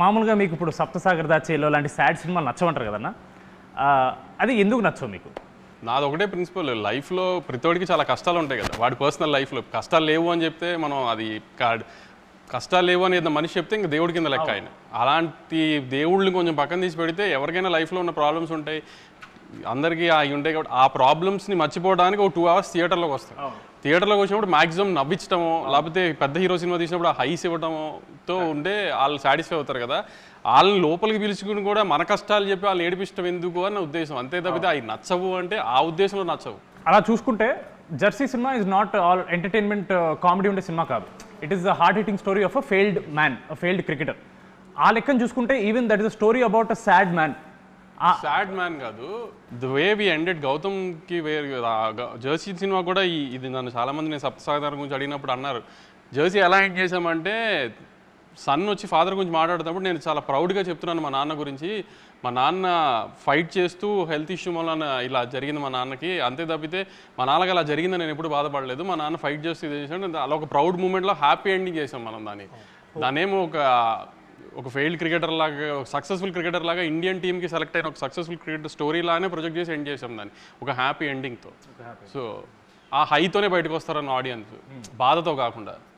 మామూలుగా మీకు ఇప్పుడు సప్తసాగర్ దాచేలో లాంటి సాడ్ సినిమాలు నచ్చమంటారు కదన్నా? అది ఎందుకు నచ్చవు మీకు? నాది ఒకటే ప్రిన్సిపల్ లైఫ్లో ప్రతివాడికి చాలా కష్టాలు ఉంటాయి కదా. వాడి పర్సనల్ లైఫ్లో కష్టాలు లేవు అని చెప్తే మనం అది కష్టాలు లేవు అని ఏదైనా మనిషి చెప్తే ఇంకా దేవుడి కింద లెక్క ఆయన. అలాంటి దేవుళ్ళని కొంచెం పక్కన తీసి పెడితే ఎవరికైనా లైఫ్లో ఉన్న ప్రాబ్లమ్స్ ఉంటాయి. అందరికీ అవి ఉంటాయి కాబట్టి ఆ ప్రాబ్లమ్స్ని మర్చిపోవడానికి ఒక టూ అవర్స్ థియేటర్లోకి వస్తాం. థియేటర్లోకి వచ్చినప్పుడు మాక్సిమం నవ్వించడమో లేకపోతే పెద్ద హీరో సినిమా తీసినప్పుడు ఆ హైస్ ఇవ్వడంతో ఉండే వాళ్ళు సాటిస్ఫై అవుతారు కదా. వాళ్ళని లోపలికి పిలుచుకుని కూడా మన కష్టాలు చెప్పి వాళ్ళు ఏడిపించడం ఎందుకు అని నా ఉద్దేశం. అంతే తప్పితే అవి నచ్చవు అంటే ఆ ఉద్దేశంలో నచ్చవు. అలా చూసుకుంటే Jersey cinema is not all entertainment comedy ఉండే సినిమా కాదు. It is the heart hitting story of a failed man failed cricketer ఆ లెక్కను చూసుకుంటే even that is a story about a sad man sad man కాదు. The way we ended గౌతమ్కి వేరు Jersey cinema కూడా ఇది నన్ను చాలా మంది నేను సప్తసాగర్ గురించి అడిగినప్పుడు అన్నారు. జర్సీ ఎలా ఎండ్ చేసామంటే సన్ వచ్చి ఫాదర్ గురించి మాట్లాడుతున్నప్పుడు నేను చాలా ప్రౌడ్గా చెప్తున్నాను మా నాన్న గురించి. మా నాన్న ఫైట్ చేస్తూ హెల్త్ ఇష్యూ వలన ఇలా జరిగింది మా నాన్నకి. అంతే తప్పితే మా నాన్నకి అలా జరిగిందని నేను ఎప్పుడు బాధపడలేదు. మా నాన్న ఫైట్ చేస్తూ ఇది అలా ఒక ప్రౌడ్ మూమెంట్లో హ్యాపీ ఎండింగ్ చేసాం మనం దాన్ని. దానేమో ఒక ఒక ఫెయిల్డ్ క్రికెటర్ లాగా ఒక సక్సెస్ఫుల్ క్రికెటర్ లాగా ఇండియన్ టీమ్కి సెలెక్ట్ అయిన ఒక సక్సెస్ఫుల్ క్రికెటర్ స్టోరీ లానే ప్రొజెక్ట్ చేసి ఎండ్ చేసాం దాన్ని. ఒక హ్యాపీ ఎండింగ్తో సో ఆ హైతోనే బయటకు వస్తారన్న ఆడియన్స్ బాధతో కాకుండా.